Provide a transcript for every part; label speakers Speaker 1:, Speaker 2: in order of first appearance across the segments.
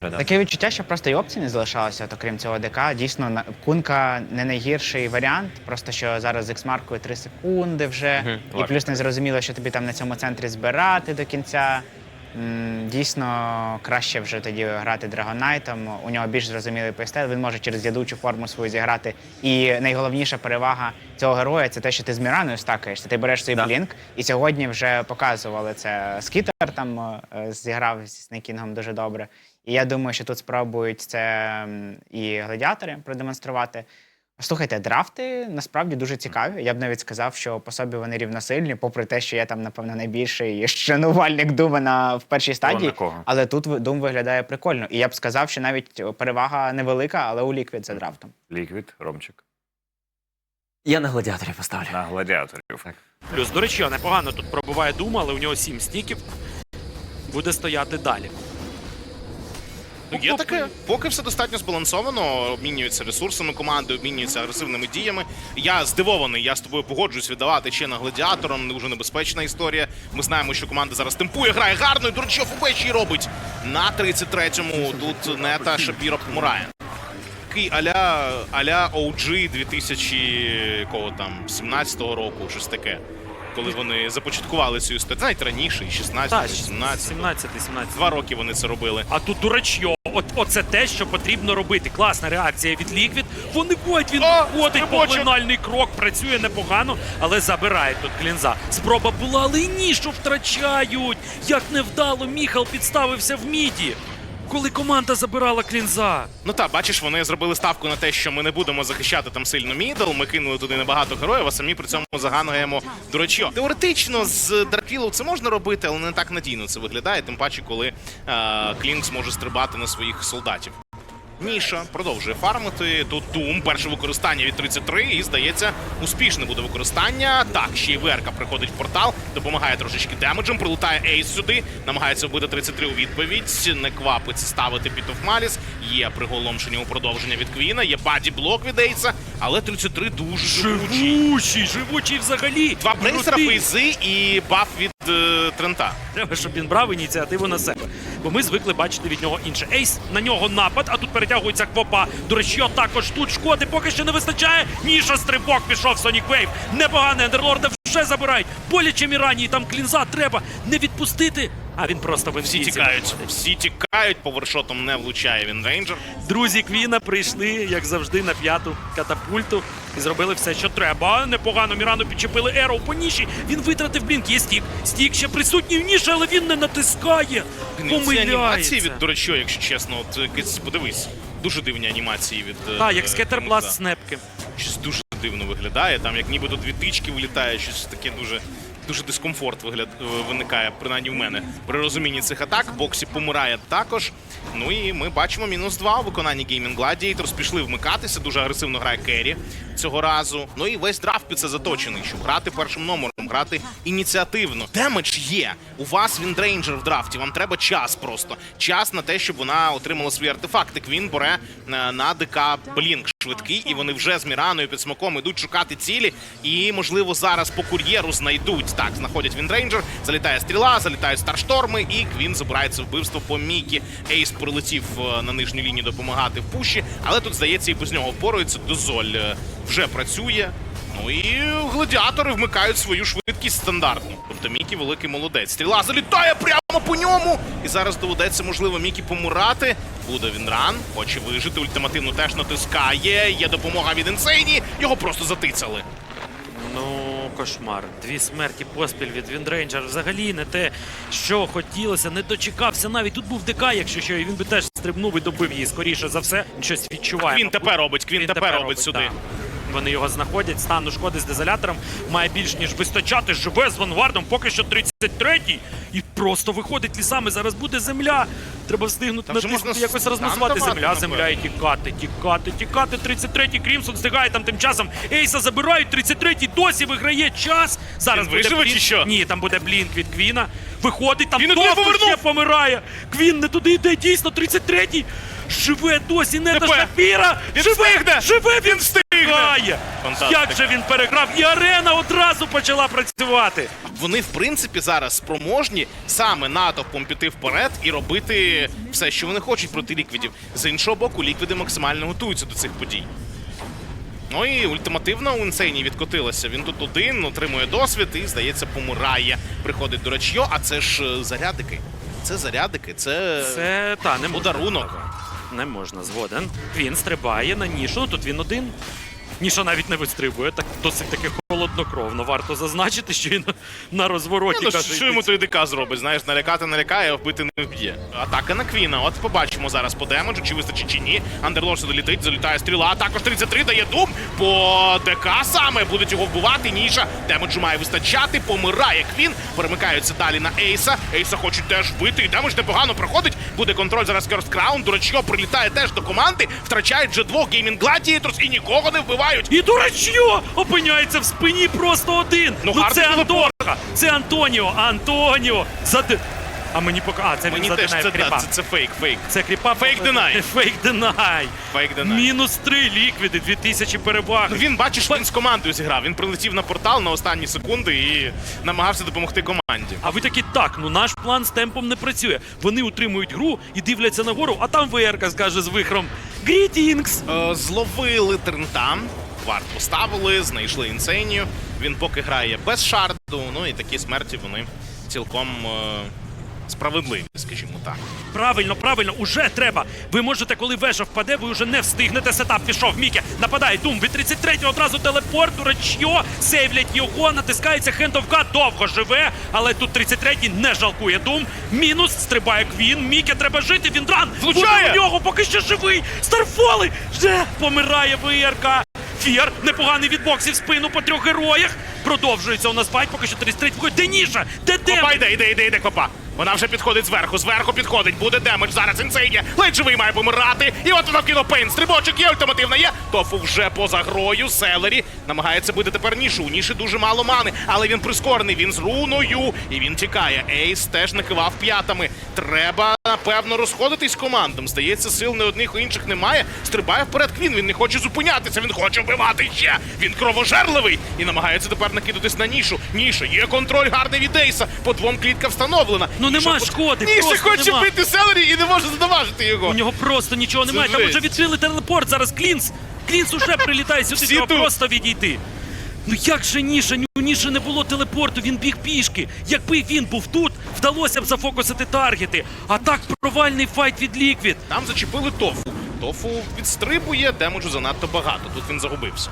Speaker 1: Таке відчуття, що просто і опцій не залишалося, от, окрім цього ДК. Дійсно, кунка не найгірший варіант. Просто що зараз з ікс-маркою 3 секунди вже,
Speaker 2: Мгм,
Speaker 1: і плюс не зрозуміло, що тобі там на цьому центрі збирати до кінця. Дійсно, краще вже тоді грати Драгонайтом. У нього більш зрозумілий плейстайл. Він може через ядучу форму свою зіграти. І найголовніша перевага цього героя це те, що ти з Міраною стакаєшся. Ти береш свій
Speaker 2: Да.
Speaker 1: блінк, і сьогодні вже показували це. Скітер там е, зіграв зі Снейкінгом дуже добре. І я думаю, що тут спробують це і гладіатори продемонструвати. Слухайте, драфти насправді дуже цікаві. Я б навіть сказав, що по собі вони рівносильні, попри те, що я там, напевно, найбільший шанувальник Дума на в першій стадії. Але тут Дум виглядає прикольно. І я б сказав, що навіть перевага невелика, але у ліквід за драфтом.
Speaker 2: Ліквід, Ромчик.
Speaker 3: Я на гладіаторів поставлю.
Speaker 2: На гладіаторів.
Speaker 4: Плюс, до речі, непогано тут пробиває Дума, але у нього 7 стіків. Буде стояти далі.
Speaker 5: Ну, є таке, поки все достатньо збалансовано, обмінюються ресурсами команди, обмінюються агресивними діями. Я здивований, я з тобою погоджуюсь віддавати ще на гладіатором. Дуже небезпечна історія. Ми знаємо, що команда зараз темпує, грає гарно, і речі, ФБ робить. На 33-му тут нета Шапіро помирає. Такий аля, аля OG 2000 кого там, 17-го року, щось таке. Коли вони започаткували цю історію. Навіть раніше, і 16,
Speaker 4: Так,
Speaker 5: 17.
Speaker 4: 17 17
Speaker 5: Два роки вони це робили.
Speaker 4: А тут дурачьо. От оце те, що потрібно робити. Класна реакція від Ліквід. Вони бувають, він
Speaker 5: О,
Speaker 4: входить поглинальний крок, працює непогано, але забирає тут клінза. Спроба була, але й нішу втрачають. Як невдало Міхал підставився в міді, коли команда забирала клінза.
Speaker 5: Ну так, бачиш, вони зробили ставку на те, що ми не будемо захищати там сильно мідл. Ми кинули туди небагато героїв, а самі при цьому загануємо дурачьо. Теоретично з Дарквілу це можна робити, але не так надійно це виглядає. Тим паче, коли е, Клінкс може стрибати на своїх солдатів. Ніша продовжує фармити. Тут Дум, перше використання від 33, і здається, успішне буде використання. Так, ще й Верка приходить в портал, допомагає трошечки демеджем, прилутає Ейс сюди, намагається вбити 33 у відповідь. Не квапиться ставити під Маліс. Є приголомшення у продовження від Квіна, є баді блок від Ейса, але 33 дуже живучий.
Speaker 4: Живучий, живучий взагалі.
Speaker 5: Два брейсера, фейзи і баф від Трента.
Speaker 4: Треба, щоб він брав ініціативу на себе. Бо ми звикли бачити від нього інше. Ейс на нього напад, а тут перетягується квопа. До речі, також тут шкоди поки що не вистачає. Ніша стрибок пішов Сонік Вейв. Непогане Ендерлорда вже забирають. Боляче Мірані, там клінза треба не відпустити. А він просто в
Speaker 5: Всі тікають, всі тікають, повершотом не влучає він рейнджер.
Speaker 4: Друзі Квіна прийшли, як завжди, на п'яту катапульту і зробили все, що треба. Непогано Мірану підчепили Ероу по ніші. Він витратив блінк. Є стік. Стік ще присутній в ніші, але він не натискає.
Speaker 5: Ці анімації
Speaker 4: Помиляється.
Speaker 5: від Дурачо, якщо чесно, от якось подивись. Дуже дивні анімації від. е,
Speaker 4: Так, як
Speaker 5: е,
Speaker 4: скетербласт снепки.
Speaker 5: Щось дуже дивно виглядає. Там як нібито дві тички вилітає, щось таке дуже. Дуже дискомфорт вигляд е, виникає, принаймні в мене при розумінні цих атак. Боксі помирає також. Ну і ми бачимо мінус два у виконанні Gaming Gladiators. Пішли вмикатися. Дуже агресивно грає Керрі цього разу. Ну і весь драфт під це заточений, щоб грати першим номером, грати ініціативно. Демедж є. У вас він рейнджер в драфті. Вам треба час просто. Час на те, щоб вона отримала свої артефакти. Квін бере е, на ДК Блінк швидкий, і вони вже з Міраною під смоком ідуть шукати цілі. І, можливо, зараз по кур'єру знайдуть. Так, знаходять Віндрейнджер, залітає стріла, залітають старшторми, і Квін забирається вбивство по Мікі. Ейс прилетів е, на нижню лінію допомагати в пуші, але тут, здається, і без нього впорується. Дозоль е, вже працює. Ну і гладіатори вмикають свою швидкість стандартну. Тобто Мікі великий молодець. Стріла залітає прямо по ньому. І зараз доведеться, можливо, Мікі помирати. Буде він ран, хоче вижити. Ультимативно теж натискає. Є допомога від інсейні. Його просто затицяли.
Speaker 4: Ну, кошмар. Дві смерті поспіль від Віндрейнджер. Взагалі не те, що хотілося, не дочекався. Навіть тут був ДК, якщо що, і він би теж стрибнув і добив її. Скоріше за все, він щось відчуває.
Speaker 5: Квін тепер робить, Квін тепер робить сюди.
Speaker 4: да. Вони його знаходять, стану шкоди з дезолятором має більш ніж вистачати. Живе з ванвардом, поки що 33-й. І просто виходить лісами. Зараз буде земля. Треба встигнути натиснути,
Speaker 5: можна
Speaker 4: якось
Speaker 5: давати,
Speaker 4: земля, земля і тікати, тікати, тікати. 33-й Крімсон встигає там тим часом. Ейса забирають. 33-й досі виграє час. Зараз
Speaker 5: Він
Speaker 4: буде
Speaker 5: виживе чи що?
Speaker 4: Ні, там буде блінк від Квіна. Виходить, там
Speaker 5: Він
Speaker 4: ще помирає. Квін не туди йде, дійсно, 33-й. Живе досі, не
Speaker 5: Тепер.
Speaker 4: Шапіра!
Speaker 5: Він
Speaker 4: Живе!
Speaker 5: встигне!
Speaker 4: Живе! Він
Speaker 5: Він встиг!
Speaker 4: перемагає!
Speaker 5: Фантастика.
Speaker 4: Як же він переграв? І арена одразу почала працювати.
Speaker 5: Вони, в принципі, зараз спроможні саме натовпом піти вперед і робити все, що вони хочуть проти ліквідів. З іншого боку, ліквіди максимально готуються до цих подій. Ну і ультимативно у Інсейні відкотилося. Він тут один, отримує досвід і, здається, помирає. Приходить до Рачьо, а це ж е, зарядики. Це зарядики, це,
Speaker 4: Це та не можна.
Speaker 5: подарунок.
Speaker 4: Не можна, згоден. Він стрибає на нішу, тут він один. Ніша навіть не вистрибує, так досить таки холоднокровно. Варто зазначити, що він на розвороті
Speaker 5: Ну,
Speaker 4: каже,
Speaker 5: що йому той ДК зробить? Знаєш, налякати налякає, а вбити не вб'є. Атака на Квіна. От побачимо зараз по демеджу, чи вистачить чи ні. Андерлорд сюди літить, залітає стріла. А також 33 дає дум. По ДК саме будуть його вбивати. Ніша. Демеджу має вистачати. Помирає Квін. Перемикаються далі на Ейса. Ейса хочуть теж вбити. І демедж непогано проходить. Буде контроль зараз Керст Краун. Дурачьо прилітає теж до команди. Втрачають вже двох Геймінг Гладієтрус і нікого не вбивають.
Speaker 4: І дурачьо опиняється в спині просто один.
Speaker 5: Ну,
Speaker 4: Ну, це. Антоха, це Антоніо, Антоніо. Зади... А мені пока. А, це він
Speaker 5: Мені теж це,
Speaker 4: кріпа.
Speaker 5: це, це фейк, фейк.
Speaker 4: Це кріпа.
Speaker 5: Fake deny.
Speaker 4: Фейк денай.
Speaker 5: Фейк денай.
Speaker 4: Мінус три ліквіди, 2000 переваг.
Speaker 5: Ну, Він бачиш, він з командою зіграв. Він прилетів на портал на останні секунди і намагався допомогти команді.
Speaker 4: А ви такі так, ну наш план з темпом не працює. Вони утримують гру і дивляться нагору, а там ВРК скаже з вихром Greetings!
Speaker 5: Е, зловили трента, варт поставили, знайшли інсенію. Він поки грає без шарду. Ну і такі смерті вони цілком е, справедливі, скажімо так.
Speaker 4: Правильно, правильно, уже треба. Ви можете, коли вежа впаде, ви вже не встигнете. Сетап пішов. Мікі нападає. Дум від 33-го одразу телепорт. Дурачьо, сейвлять його, натискається God, довго живе, але тут 33-й не жалкує. Дум. Мінус, стрибає Квін. Мікі треба жити. Він дран.
Speaker 5: Влучає!
Speaker 4: Буде у нього поки що живий. Старфоли! Вже помирає ВРК. Фєр, непоганий відбоксів спину по трьох героях. Продовжується у нас файт, поки що 33 виходить. Де ніша? Де
Speaker 5: Копа йде, йде, йде, йде копа. Вона вже підходить зверху, зверху підходить, буде демедж зараз інсейні. Ледь живий має помирати. І от воно кинув пейн. Стрибочок є, ультимативна є. Тофу вже поза грою. Селері намагається бути тепер нішу. У ніші дуже мало мани, але він прискорений, він з руною. І він тікає. Ейс теж накивав п'ятами. Треба, напевно, розходитись командам. Здається, сил не одних, у інших немає. Стрибає вперед Квін. Він не хоче зупинятися, він хоче вбивати ще. Він кровожерливий і намагається тепер накидатись на нішу. Ніша, є контроль гарний від Ейса. По двом клітка встановлена.
Speaker 4: Ну, нема
Speaker 5: по-
Speaker 4: шкоди,
Speaker 5: Ніша хоче
Speaker 4: нема.
Speaker 5: бити Селері і не може задаважити його.
Speaker 4: У нього просто нічого немає. Там вже відкрили телепорт. Зараз Клінс. Клінс уже прилітає сюди,
Speaker 5: Всі
Speaker 4: треба
Speaker 5: тут.
Speaker 4: просто відійти. Ну як же Ніша? Ні, У Ніші не було телепорту, він біг пішки. Якби він був тут, вдалося б зафокусити таргети. А так провальний файт від Ліквід.
Speaker 5: Там зачепили тофу. Тофу відстрибує, демеджу занадто багато. Тут він загубився.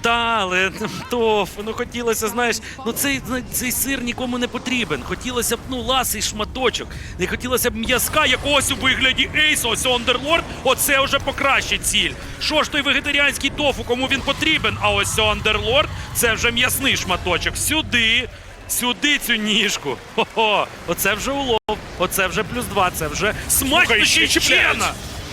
Speaker 4: Та, але ну, тофу, ну хотілося, знаєш, ну цей, цей сир нікому не потрібен. Хотілося б, ну, ласий шматочок. Не хотілося б м'язка якогось у вигляді ейса, ось Ондерлорд, оце вже покращить ціль. Що ж той вегетаріанський тофу, кому він потрібен? А ось Ондерлорд це вже м'ясний шматочок. Сюди, сюди цю ніжку. Хо-хо, оце вже улов, оце вже плюс два, це вже смачно
Speaker 5: ще.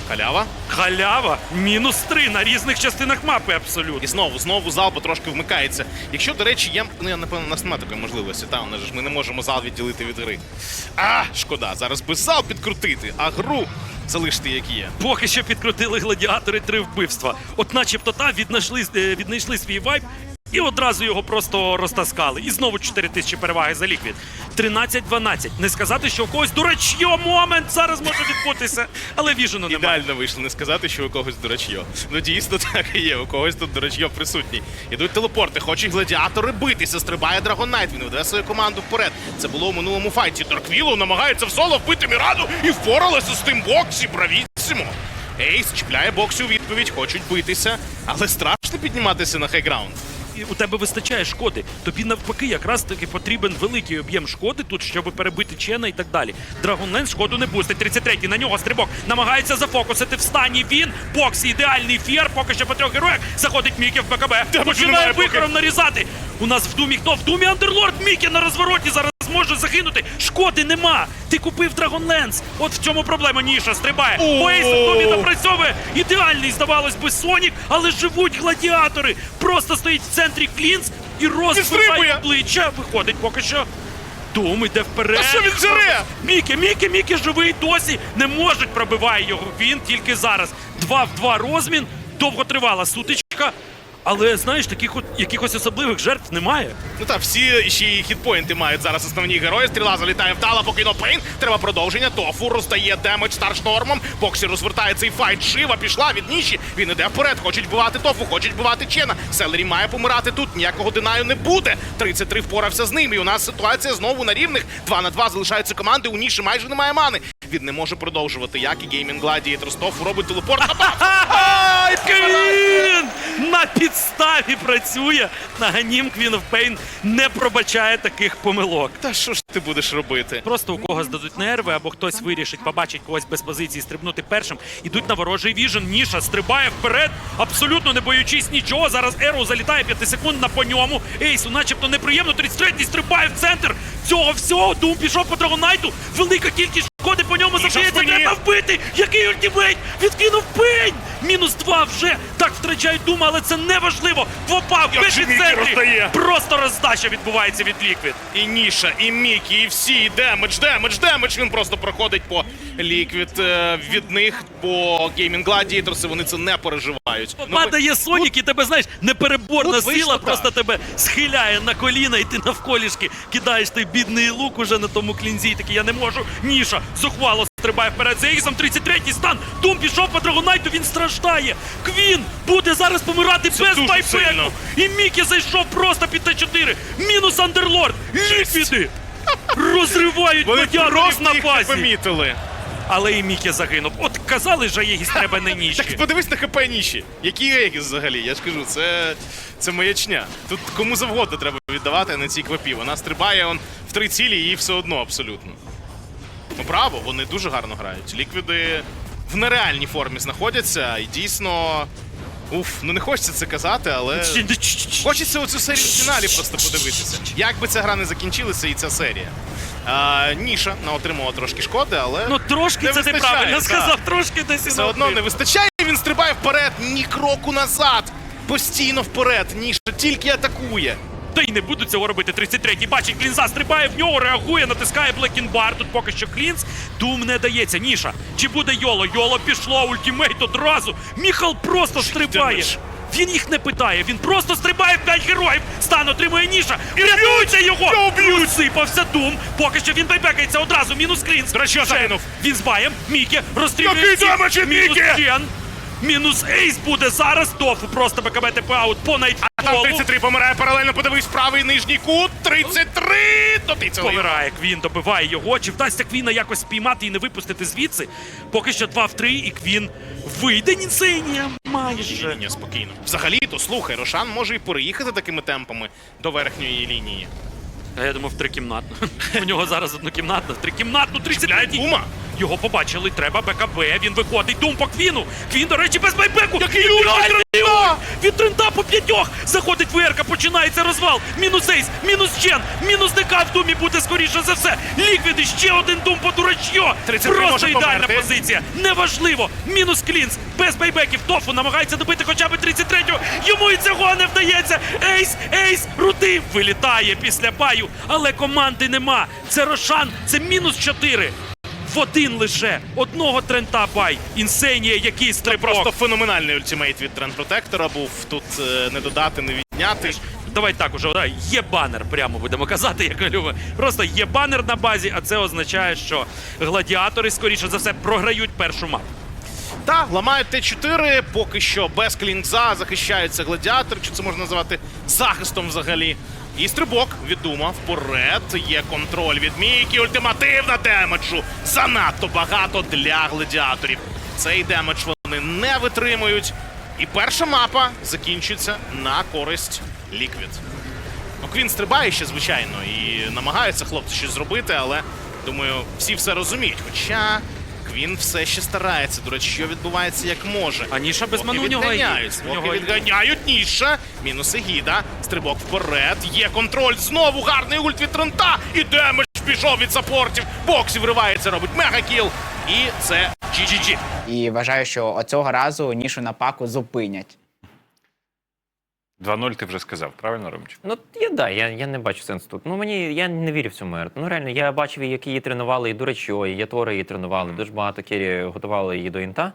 Speaker 5: Халява.
Speaker 4: Халява, мінус три на різних частинах мапи абсолютно.
Speaker 5: І знову, знову зал потрошки вмикається. Якщо, до речі, є. Ну, я напевно, у нас немає такої можливості. Та, у нас ж ми не можемо зал відділити від гри. А, шкода, зараз би зал підкрутити, а гру залишити як є.
Speaker 4: Поки що підкрутили гладіатори три вбивства. От начебто та віднайшли, е, віднайшли свій вайб і одразу його просто розтаскали. І знову 4 тисячі переваги за ліквід. 13-12. Не сказати, що у когось дурачьо момент зараз може відбутися, але віжену немає.
Speaker 5: Ідеально вийшло не сказати, що у когось дурачьо. Ну дійсно так і є. У когось тут дурачьо присутній. Ідуть телепорти, хочуть гладіатори битися. Стрибає Драгон Найт. Він веде свою команду вперед. Це було у минулому файті. Дарквілов намагається в соло вбити Міраду і впоралися з тим боксі. Бравіссимо. Ейс чіпляє боксі у відповідь, хочуть битися, але страшно підніматися на хайграунд.
Speaker 4: У тебе вистачає шкоди. Тобі навпаки, якраз таки потрібен великий об'єм шкоди тут, щоб перебити Чена і так далі. Драгонлен шкоду не пустить. 33-й на нього стрибок намагається зафокусити в стані він. Бокс ідеальний фір. Поки що по трьох героях заходить Мікі в БКБ. Починає вихором нарізати. У нас в думі хто? В думі Андерлорд Мікі на розвороті зараз. Може загинути, шкоди нема. Ти купив Драгонленс. От в цьому проблема ніша стрибає.
Speaker 5: О!
Speaker 4: Поейс в напрацьовує. Ідеальний, здавалось би, Сонік, але живуть гладіатори. Просто стоїть в центрі Клінс і розбиває обличчя. Виходить поки що. Дум іде вперед.
Speaker 5: Та що він жере?
Speaker 4: Мікі, Мікі, Мікі живий досі. Не можуть пробиває його. Він тільки зараз. Два в два розмін. Довго тривала сутичка. Але знаєш, таких от якихось особливих жертв немає.
Speaker 5: Ну так, всі ще й хітпоінти мають зараз основні герої. Стріла залітає вдало, покинув Пейн. Треба продовження. Тофу роздає демедж старштормом. Боксі розвертає цей файт. Шива пішла від ніші. Він іде вперед. Хочуть вбивати тофу, хочуть вбивати Чена. Селері має помирати тут. Ніякого динаю не буде. 33 впорався з ним. І у нас ситуація знову на рівних. 2 на 2 залишаються команди. У ніші майже немає мани. Він не може продовжувати. Як і Геймінг Gladiator. Тофу робить телепорт.
Speaker 4: Квін! На підставі працює. На Ганім Queen of Pain не пробачає таких помилок.
Speaker 5: Та що ж ти будеш робити?
Speaker 4: Просто у когось дадуть нерви, або хтось вирішить, побачить когось без позиції, стрибнути першим. Ідуть на ворожий віжен. Ніша стрибає вперед, абсолютно не боючись нічого. Зараз Ероу залітає 5 секунд на по ньому. Ейсу, начебто неприємно. 33-й стрибає в центр. Цього всього Дум пішов по Драгонайту. Велика кількість шкоди по ньому
Speaker 5: Ніша
Speaker 4: завдається. Треба вбити. Який ультимейт? Відкинув пень. Мінус два вже. Так втрачають Дума, але це не важливо. Попав без центрі. Просто роздача відбувається від Ліквід.
Speaker 5: І Ніша, і Мікі, і всі, і демедж, демедж, демедж. Він просто проходить по ліквід е, від них по Gaming Gladiators, і вони це не переживають. Ну,
Speaker 4: Падає Сонік, і тебе, знаєш, непереборна сила просто тебе схиляє на коліна, і ти навколішки кидаєш той бідний лук уже на тому клінзі. Такий я не можу. Ніша зухвало стрибає вперед за Ейсом. 33-й стан. Дум пішов по Драгонайту, він страждає. Квін буде зараз помирати
Speaker 5: Це
Speaker 4: без
Speaker 5: дуже
Speaker 4: байбеку.
Speaker 5: сильно.
Speaker 4: І Мікі зайшов просто під Т4. Мінус Андерлорд. Ліквіди. Розривають
Speaker 5: Вони просто
Speaker 4: на
Speaker 5: їх не
Speaker 4: базі.
Speaker 5: помітили.
Speaker 4: Але і Мікі загинув. От казали, що Єгіс треба
Speaker 5: Так
Speaker 4: ніші.
Speaker 5: подивись на ХП Ніші. Які Егіс взагалі? Я ж кажу, це, це маячня. Тут кому завгодно треба віддавати а на цій квапі. Вона стрибає он в три цілі і все одно абсолютно. Ну браво, вони дуже гарно грають. Ліквіди в нереальній формі знаходяться і дійсно. Уф, ну не хочеться це казати, але. Хочеться оцю серію в фіналі просто подивитися. Як би ця гра не закінчилася, і ця серія. А, Ніша отримала трошки шкоди, але
Speaker 4: Ну трошки
Speaker 5: Не
Speaker 4: це ти правильно сказав, трошки десь і
Speaker 5: все одно не вистачає. Він стрибає вперед, ні кроку назад. Постійно вперед. Ніша тільки атакує.
Speaker 4: Та й не буду цього робити. 33-й бачить Клінза, стрибає в нього, реагує, натискає Блекінбар. Тут поки що Клінз. Дум не дається. Ніша. Чи буде Йоло? Йоло пішло, ультимейт одразу. Міхал просто стрибає. Він їх не питає, він просто стрибає в 5 героїв. Стан отримує ніша. Рятуйте його! Розсипався Дум. Поки що він байбекається одразу. Мінус Ще. Він з баєм. Мікі розстрілює. Мінус
Speaker 5: Мікі?
Speaker 4: Мінус Ейс буде зараз. Тофу просто БКБ ТП аут по
Speaker 5: Там
Speaker 4: найтполу.
Speaker 5: 33 помирає паралельно, подивись правий нижній кут. 33! Дотицяли.
Speaker 4: Помирає Квін, добиває його. Чи вдасться Квіна якось спіймати і не випустити звідси? Поки що 2 в 3, і Квін вийде Нінсенія. Майже.
Speaker 5: Ні, спокійно. Взагалі-то, слухай, Рошан може і переїхати такими темпами до верхньої лінії.
Speaker 4: А я думав, трикімнатну. У нього зараз однокімнатна. Трикімнатну, 33
Speaker 5: Дума.
Speaker 4: Його побачили, треба БКБ. Він виходить. Дум по Квіну. Квін, до речі, без байбеку.
Speaker 5: Який ульт від трента
Speaker 4: по п'ятьох. Заходить ВРК, починається розвал. Мінус Ейс, мінус Чен, мінус ДК в Думі буде скоріше за все. Ліквіди, ще один Дум по дурачьо.
Speaker 5: 33
Speaker 4: Просто ідеальна позиція. Неважливо. Мінус Клінс, без байбеків. Тофу намагається добити хоча б 33-го. Йому і цього не вдається. Ейс, ейс, рути. Вилітає після баю, але команди нема. Це Рошан, це мінус 4. В один лише одного трента бай. Інсенія, який стрибок.
Speaker 5: Просто феноменальний ультимейт від Тренд Протектора був. Тут е, не додати, не відняти.
Speaker 4: Давай так уже да, є банер, прямо будемо казати, як любимо. Просто є банер на базі, а це означає, що гладіатори, скоріше за все, програють першу мапу.
Speaker 5: Та, ламають Т4, поки що без клінза захищається гладіатор, чи це можна назвати захистом взагалі. І стрибок від Дума вперед. Є контроль від Мікі. Ультимативна демеджу. Занадто багато для гладіаторів. Цей демедж вони не витримують. І перша мапа закінчиться на користь Ліквід. Ну, Квін стрибає ще, звичайно, і намагаються хлопці щось зробити, але думаю, всі все розуміють. Хоча Квін все ще старається. До речі, що відбувається як може.
Speaker 4: А Ніша без ману у нього є.
Speaker 5: поки відганяють Ніша. Мінус Егіда. Стрибок вперед. Є контроль. Знову гарний ульт від Трента. І демедж пішов від саппортів. Боксі вривається, робить мегакіл. І це GGG.
Speaker 1: І вважаю, що оцього разу нішу на паку зупинять.
Speaker 2: 2-0 ти вже сказав, правильно, Ромчик?
Speaker 3: Ну я да, я, я не бачу сенсу тут. Ну мені я не вірю в цю мер. Ну реально, я бачив, як її тренували і Дурачо, і Ятори її тренували. Дуже багато кері готували її до інта.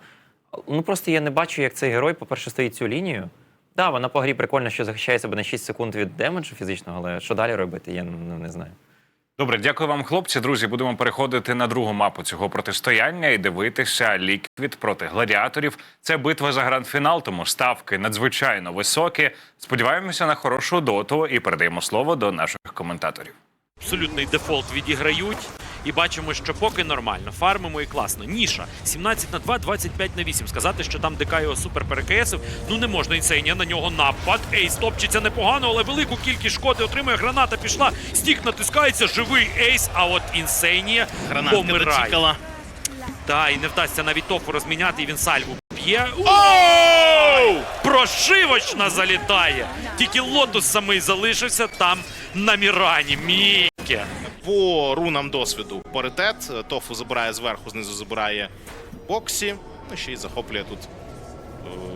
Speaker 3: Ну просто я не бачу, як цей герой, по-перше, стоїть цю лінію. Да, вона по грі прикольно, що захищає себе на 6 секунд від демеджу фізичного, але що далі робити, я ну, не знаю.
Speaker 2: Добре, дякую вам, хлопці. Друзі, будемо переходити на другу мапу цього протистояння і дивитися ліквід проти гладіаторів. Це битва за гранд-фінал, тому ставки надзвичайно високі. Сподіваємося на хорошу доту і передаємо слово до наших коментаторів.
Speaker 4: Абсолютний дефолт відіграють. І бачимо, що поки нормально, фармимо і класно. Ніша 17 на 2, 25 на 8. Сказати, що там ДК його супер перекесив, ну не можна. Інсейнія на нього напад. Ейс топчеться непогано, але велику кількість шкоди отримує. Граната пішла. Стік натискається, живий ейс. А от інсейнія помирає. Та і не вдасться навіть тофу розміняти, і він сальву б'є. Прошивочна залітає. Тільки лотус самий залишився там на Мірані. Міке.
Speaker 5: По рунам досвіду паритет. Тофу забирає зверху, знизу забирає Боксі. Ну, ще й захоплює тут.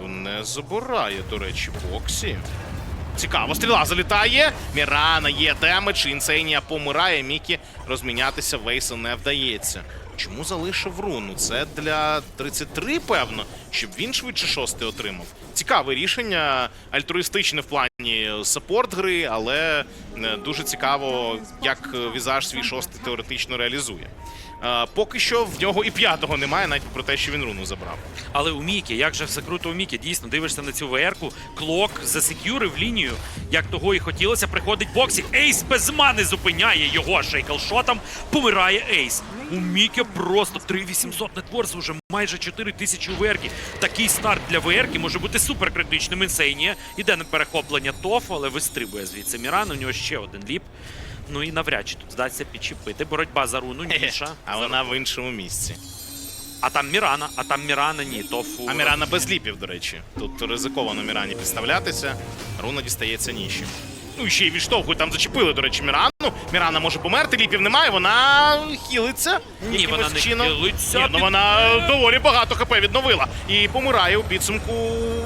Speaker 5: Е, Не забирає, до речі, Боксі. Цікаво, стріла залітає. Мірана є демедж, інсейнія помирає. Мікі розмінятися Вейсу не вдається. Чому залишив руну? Це для 33, певно, щоб він швидше шостий отримав. Цікаве рішення, альтруїстичне в плані саппорт гри, але е, дуже цікаво, як е, візаж свій шостий теоретично реалізує. Поки що в нього і п'ятого немає, навіть про те, що він руну забрав.
Speaker 4: Але у Мікі, як же все круто у Мікі, дійсно дивишся на цю ВР-ку, клок засекюрив лінію, як того і хотілося. Приходить боксі. Ейс без мани зупиняє його шейклшотом. Помирає Ейс. У Мікі просто 3800 нетворс, уже майже 4000 у ВР-ки. Такий старт для ВР-ки може бути супер критичним. Інсейнія іде на перехоплення тофу, але вистрибує звідси Міран. У нього ще один ліп. Ну і навряд чи тут здасться підчепити. Боротьба за руну, ніша.
Speaker 5: А вона в іншому місці.
Speaker 4: А там Мірана, а там Мірана ні. Тофу.
Speaker 5: А Мірана без ліпів, до речі. Тут ризиковано Мірані підставлятися. Руна дістається ніші. Ну і ще й відштовхують, там зачепили, до речі, Мірану. Мірана може померти, ліпів немає, вона хілиться.
Speaker 4: Ні,
Speaker 5: якимось
Speaker 4: вона не
Speaker 5: чином.
Speaker 4: хилиться.
Speaker 5: Ні, ну вона доволі багато хп відновила. І помирає у підсумку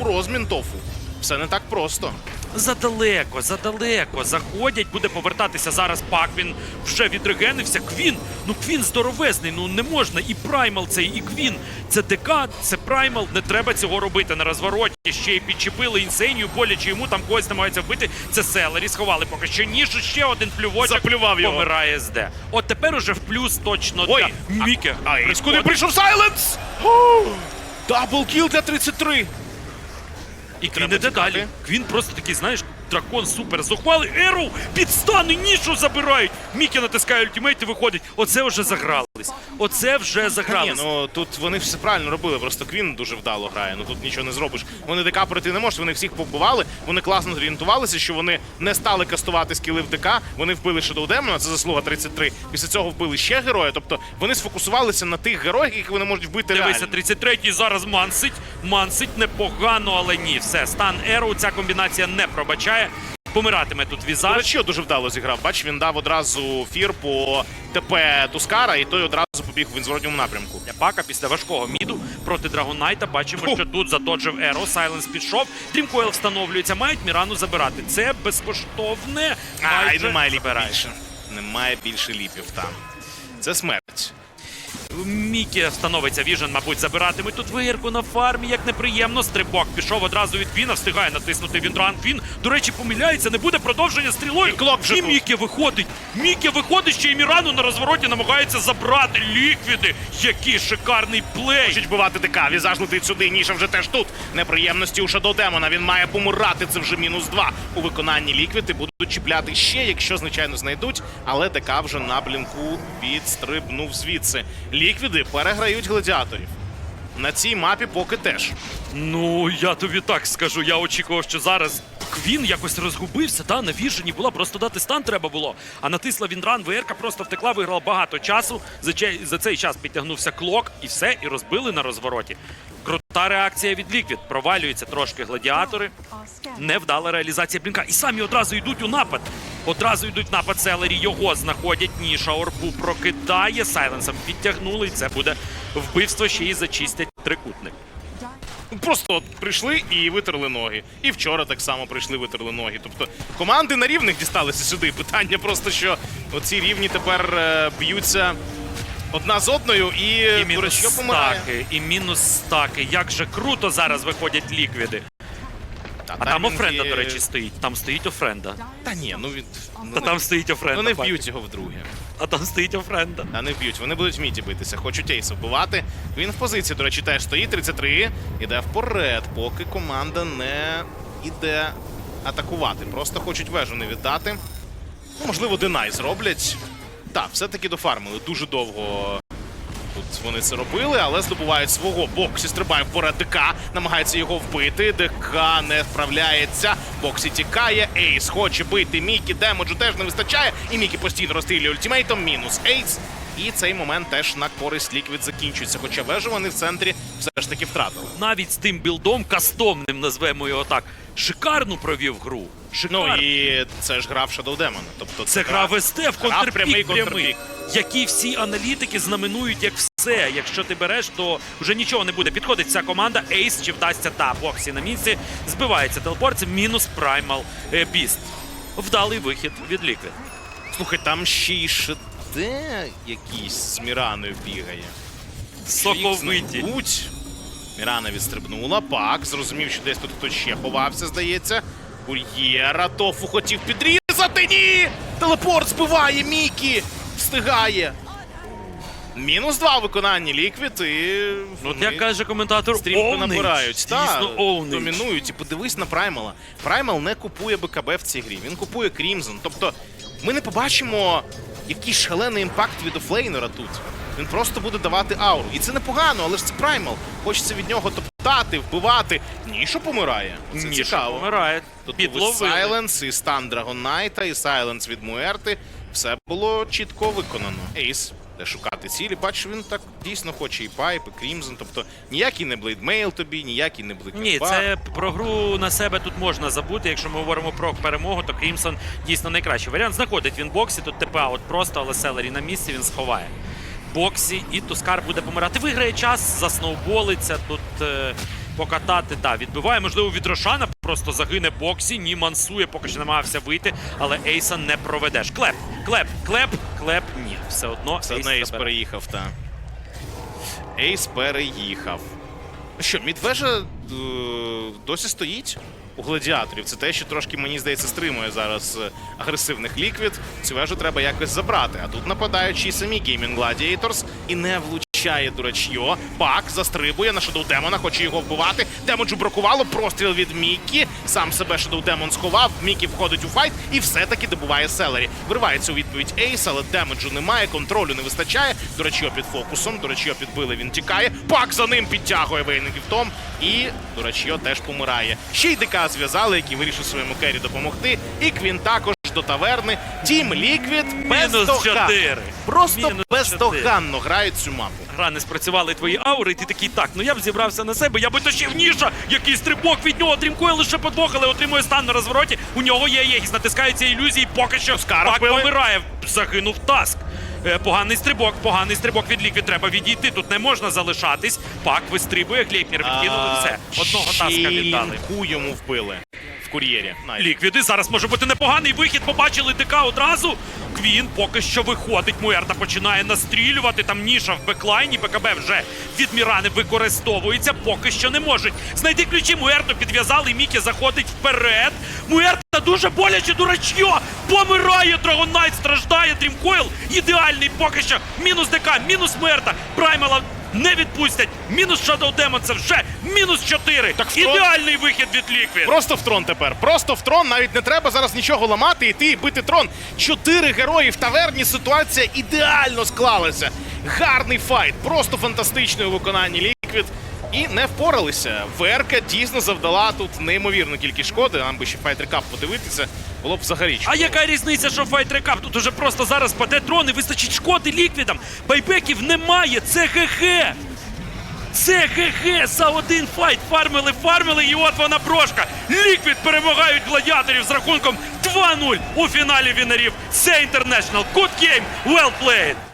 Speaker 5: розмін тофу. Все не так просто.
Speaker 4: Задалеко, задалеко. Заходять, буде повертатися зараз пак. Він вже відрегенився. Квін. Ну Квін здоровезний. Ну не можна. І Праймал цей, і Квін. Це ДК, це Праймал. Не треба цього робити на розвороті. Ще й підчепили інсейнію, боляче йому там когось намагаються вбити. Це селері. Сховали поки що ніж. Ще один плювочок.
Speaker 5: Заплював його.
Speaker 4: Помирає СД. От тепер уже в плюс точно
Speaker 5: Ой,
Speaker 4: для Міке.
Speaker 5: А і
Speaker 4: Приходить.
Speaker 5: куди прийшов Сайленс? Дабл кіл для 33.
Speaker 4: І Квін
Speaker 5: Треба
Speaker 4: іде
Speaker 5: тікати.
Speaker 4: далі. Квін просто такий, знаєш, дракон супер зухвалий. Еру під стани нішу забирають. Мікі натискає ультимейт і виходить. Оце вже загрались. Оце вже
Speaker 5: Ні,
Speaker 4: загрались.
Speaker 5: ну тут вони все правильно робили, просто Квін дуже вдало грає. Ну тут нічого не зробиш. Вони ДК пройти не можуть, вони всіх побивали, вони класно зорієнтувалися, що вони не стали кастувати скіли в ДК. Вони вбили Shadow Demon, це заслуга 33. Після цього вбили ще героя. Тобто вони сфокусувалися на тих героях, яких вони можуть вбити
Speaker 4: Дивися,
Speaker 5: реально.
Speaker 4: 33-й зараз мансить. Мансить непогано, але ні. Все, стан Еру. Ця комбінація не пробачає. Помиратиме тут візаж.
Speaker 5: речі, дуже вдало зіграв. Бач, він дав одразу фір по ТП Тускара, і той одразу побіг в інзворотньому напрямку.
Speaker 4: Для Пака після важкого міду проти Драгонайта бачимо,
Speaker 5: Фу.
Speaker 4: що тут заточив Еро, Сайленс пішов. Дрімкойл встановлюється, мають Мірану забирати. Це безкоштовне.
Speaker 5: Ай,
Speaker 4: майже
Speaker 5: немає ліпів більше. Немає більше ліпів там. Це смерть.
Speaker 4: Мікі становиться Віжен, мабуть, забиратимуть тут вигірку на фармі, як неприємно. Стрибок пішов одразу від Квіна, встигає натиснути Віндран. Квін, до речі, помиляється, не буде продовження стрілою.
Speaker 5: І
Speaker 4: і. Мікі виходить. Мікі виходить, ще й Мірану на розвороті намагається забрати ліквіди. Який шикарний плей.
Speaker 5: Хочуть вбивати ДК, візаж летить сюди, ніша вже теж тут. Неприємності у Shadow Демона. Він має помирати. Це вже мінус два. У виконанні ліквіди будуть чіпляти ще, якщо, звичайно, знайдуть. Але ДК вже на блінку відстрибнув звідси. Ліквіди переграють гладіаторів. На цій мапі поки теж.
Speaker 4: Ну, я тобі так скажу. Я очікував, що зараз Квін якось розгубився, та на віжені була, просто дати стан треба було. А натисла Віндран, ВРК просто втекла, виграла багато часу. За, за цей час підтягнувся клок і все, і розбили на розвороті. Крута реакція від Ліквід. Провалюються трошки гладіатори. Невдала реалізація блінка. І самі одразу йдуть у напад. Одразу йдуть в напад селері. Його знаходять. Ніша орбу прокидає. Сайленсом підтягнули. І це буде вбивство. Ще й зачистять трикутник.
Speaker 5: Просто от прийшли і витерли ноги. І вчора так само прийшли, витерли ноги. Тобто команди на рівних дісталися сюди. Питання просто, що оці рівні тепер е, б'ються одна з одною, і,
Speaker 4: І мінус
Speaker 5: помирає.
Speaker 4: стаки, і мінус стаки. Як же круто зараз виходять ліквіди.
Speaker 5: Та,
Speaker 4: А там
Speaker 5: таймінги-
Speaker 4: Офренда, до речі, стоїть. Там стоїть Офренда.
Speaker 5: Та ні, ну він. Ну,
Speaker 4: Та там стоїть Офренда. Патрік.
Speaker 5: вб'ють його вдруге.
Speaker 4: А там стоїть Офренда.
Speaker 5: Та не вб'ють, вони будуть в міді битися. Хочуть Ейса вбивати. Він в позиції, до речі, теж стоїть 33. Іде вперед, поки команда не іде атакувати. Просто хочуть вежу не віддати. Ну, можливо, Денай зроблять. Так, все-таки дофармили дуже довго. Тут вони це робили, але здобувають свого. Боксі стрибає вперед ДК, намагається його вбити. ДК не вправляється. Боксі тікає. Ейс хоче бити Мікі. Демеджу теж не вистачає. І Мікі постійно розстрілює ультимейтом. Мінус Ейс. І цей момент теж на користь Ліквід закінчується. Хоча вежу вони в центрі все ж таки втратили.
Speaker 4: Навіть з тим білдом, кастомним, назвемо його так, шикарну провів гру.
Speaker 5: Ну і це ж грав Shadow Demon. Тобто
Speaker 4: Це гра в СТ в контрпік
Speaker 5: прямий
Speaker 4: прямий, які всі аналітики знаменують як все. Якщо ти береш, то вже нічого не буде. Підходить ця команда. Ейс чи вдасться та боксі на місці. Збивається телепорт, це мінус Праймал Біст. Вдалий вихід від Ліквід.
Speaker 5: Слухай, там ще й шеде якийсь з Міраною бігає.
Speaker 4: Соковиті.
Speaker 5: Будь. Мірана відстрибнула. Пак зрозумів, що десь тут хтось ще ховався, здається. Кур'єра Тофу хотів підрізати. Ні! Телепорт збиває Мікі! Встигає. Мінус два в виконанні Ліквід і.
Speaker 4: Ну, от як каже коментатор,
Speaker 5: стрімко набирають. Та,
Speaker 4: Дійсно,
Speaker 5: домінують. І подивись на Праймала. Праймал не купує БКБ в цій грі. Він купує Крімзон. Тобто ми не побачимо якийсь шалений імпакт від офлейнера тут. Він просто буде давати ауру. І це непогано, але ж це Праймал. Хочеться від нього топтати, вбивати. Нішо помирає. Це
Speaker 4: Ніша
Speaker 5: цікаво.
Speaker 4: помирає.
Speaker 5: Тут був. Сайленс, і стан Драгонайта, і Сайленс від Муерти. Все було чітко виконано. Ейс. Де шукати цілі, бачиш, він так дійсно хоче і пайп, і Крімзон. Тобто ніякий не блейдмейл тобі, ніякий не блейдмейл.
Speaker 4: Ні, це про гру на себе тут можна забути. Якщо ми говоримо про перемогу, то Крімсон дійсно найкращий варіант. Знаходить він боксі, тут ТП от просто, але селері на місці він сховає. Боксі і Тускар буде помирати. Виграє час, засноуболиться тут. Е... Покатати, та відбиває, можливо, від Рошана просто загине боксі, ні мансує, поки що намагався вийти, але Ейса не проведеш. Клеп, клеп, клеп, клеп, ні. Все одно
Speaker 5: Все одно Ейс
Speaker 4: забере.
Speaker 5: переїхав, та. Ейс переїхав. Ну Що, Мідвежа е, досі стоїть у гладіаторів. Це те, що трошки, мені здається, стримує зараз е, агресивних ліквід. Цю вежу треба якось забрати. А тут нападають і самі Gaming Gladiators і не влучає дурачьо. Пак застрибує на Shadow Демона, хоче його вбивати. Демоджу бракувало, простріл від Мікі. Сам себе Shadow Демон сховав. Мікі входить у файт і все-таки добуває селері. Виривається у відповідь Ейс, але демеджу немає, контролю не вистачає. Речі, під фокусом. Речі, підбили, він тікає. Пак за ним підтягує Вейників Том. І, речі, теж помирає. Ще й ДК зв'язали, який вирішив своєму кері допомогти. І Квін також до таверни. Тім Ліквід
Speaker 4: Мінус
Speaker 5: бездоганно.
Speaker 4: 4.
Speaker 5: Просто
Speaker 4: Мінус
Speaker 5: бездоганно грають цю мапу.
Speaker 4: Гра не спрацювали твої аури, і ти такий так. Ну я б зібрався на себе, я би точив ніша, який стрибок від нього дрімкоє лише подвох, але отримує стан на розвороті. У нього є єгіс, натискаються ілюзії, поки що Пак помирає. Загинув таск. Е, Поганий стрибок, поганий стрибок від ліквід. Треба відійти. Тут не можна залишатись. Пак вистрибує, глейпнір відкинули. Все. Одного таска віддали.
Speaker 5: лінку йому вбили кур'єрі.
Speaker 4: Ліквіди зараз може бути непоганий вихід. Побачили ДК одразу. Квін поки що виходить. Муерта починає настрілювати. Там ніша в беклайні. БКБ вже від Мірани використовується. Поки що не можуть. Знайти ключі. Муерту підв'язали. Мікі заходить вперед. Муерта дуже боляче дурачьо. Помирає Драгон Найт, страждає Дрімкойл. Ідеальний поки що. Мінус ДК, мінус Муерта. Праймала не відпустять. Мінус Shadow Demon це вже мінус 4.
Speaker 5: Так втрон...
Speaker 4: Ідеальний вихід від Ліквід.
Speaker 5: Просто в трон тепер. Просто в трон. Навіть не треба зараз нічого ламати, йти і бити трон. Чотири герої в таверні. Ситуація ідеально склалася. Гарний файт, просто фантастичний у виконанні Ліквід. І не впоралися. Верка дійсно завдала тут неймовірну кількість шкоди. Нам би ще Fight Recap подивитися. Було б взагалі.
Speaker 4: А яка різниця, що файт рекап? Тут уже просто зараз паде трон і вистачить шкоди ліквідам. Байбеків немає. Це ГГ. Це ГГ за один файт. Фармили, фармили, і от вона брошка. Ліквід перемагають гладіаторів з рахунком 2-0 у фіналі вінерів. Це International. Good game, well played.